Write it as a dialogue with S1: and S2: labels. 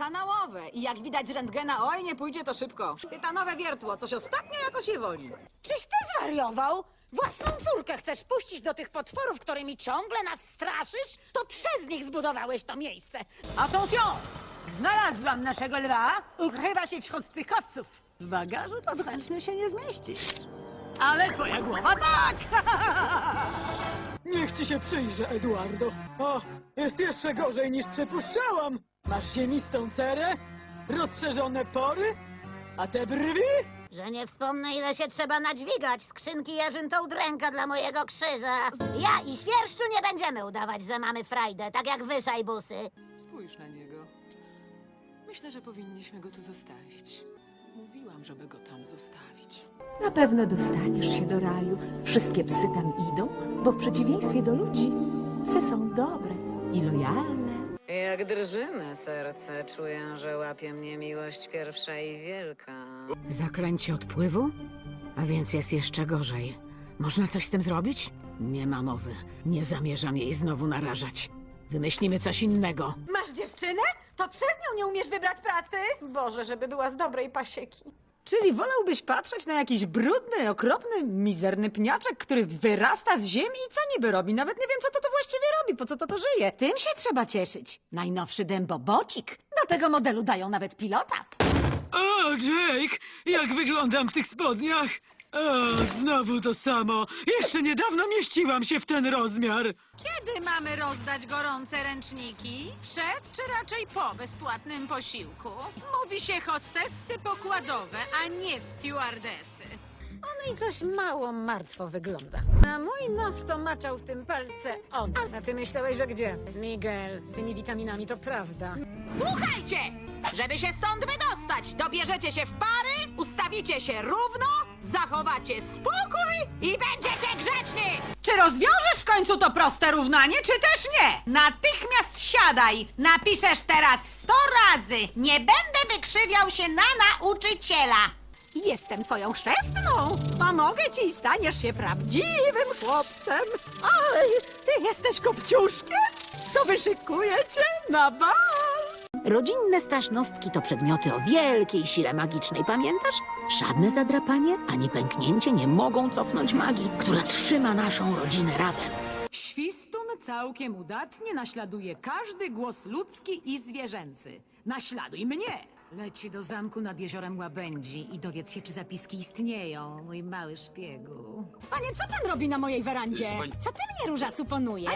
S1: Kanałowe. I jak widać z rentgena, oj, nie pójdzie to szybko. Tytanowe wiertło, coś ostatnio jakoś je woli.
S2: Czyś ty zwariował? Własną córkę chcesz puścić do tych potworów, którymi ciągle nas straszysz? To przez nich zbudowałeś to miejsce.
S3: Attention! Znalazłam naszego lwa. Ukrywa się wśród tych kowców. W bagażu podręcznym się nie zmieści. Ale twoja głowa tak!
S4: Niech ci się przyjrzę, Eduardo. O, jest jeszcze gorzej niż przypuszczałam. Masz ziemistą cerę, rozszerzone pory, a te brwi?
S2: Że nie wspomnę, ile się trzeba nadźwigać. Skrzynki jarzynto udręka dla mojego krzyża. Ja i świerszczu nie będziemy udawać, że mamy frajdę, tak jak wy, szajbusy.
S5: Spójrz na niego. Myślę, że powinniśmy go tu zostawić. Mówiłam, żeby go tam zostawić.
S6: Na pewno dostaniesz się do raju. Wszystkie psy tam idą, bo w przeciwieństwie do ludzi, psy są dobre i lojalne.
S1: Jak drży me serce, czuję, że łapie mnie miłość pierwsza i wielka.
S3: Zaklęcie odpływu? A więc jest jeszcze gorzej. Można coś z tym zrobić? Nie ma mowy. Nie zamierzam jej znowu narażać. Wymyślimy coś innego.
S1: Masz dziewczynę? To przez nią nie umiesz wybrać pracy? Boże, żeby była z dobrej pasieki.
S7: Czyli wolałbyś patrzeć na jakiś brudny, okropny, mizerny pniaczek, który wyrasta z ziemi i co niby robi? Nawet nie wiem, co to to właściwie robi, po co to to żyje. Tym się trzeba cieszyć. Najnowszy dębobocik. Do tego modelu dają nawet pilota.
S4: O, Jake, jak wyglądam w tych spodniach? O, znowu to samo. Jeszcze niedawno mieściłam się w ten rozmiar.
S8: Kiedy mamy rozdać gorące ręczniki? Przed czy raczej po bezpłatnym posiłku? Mówi się hostessy pokładowe, a nie stewardesy.
S2: On i coś mało martwo wygląda.
S3: Na mój nos to maczał w tym palce on. A ty myślałeś, że gdzie? Miguel, z tymi witaminami to prawda.
S8: Słuchajcie! Żeby się stąd wydostać, dobierzecie się w pary, ustawicie się równo, zachowacie spokój i będziecie grzeczni! Czy rozwiążesz w końcu to proste równanie, czy też nie? Natychmiast siadaj! Napiszesz teraz sto razy! Nie będę wykrzywiał się na nauczyciela!
S3: Jestem twoją chrzestną. Pomogę ci i staniesz się prawdziwym chłopcem. Oj, ty jesteś kopciuszkiem? To wyszykuję cię na bal.
S6: Rodzinne strasznostki to przedmioty o wielkiej sile magicznej, pamiętasz? Żadne zadrapanie ani pęknięcie nie mogą cofnąć magii, która trzyma naszą rodzinę razem.
S8: Świstun całkiem udatnie naśladuje każdy głos ludzki i zwierzęcy. Naśladuj mnie!
S3: Leci do zamku nad jeziorem Łabędzi i dowiedz się, czy zapiski istnieją, mój mały szpiegu.
S1: Panie, co pan robi na mojej werandzie? Co ty mnie, Róża, suponujesz?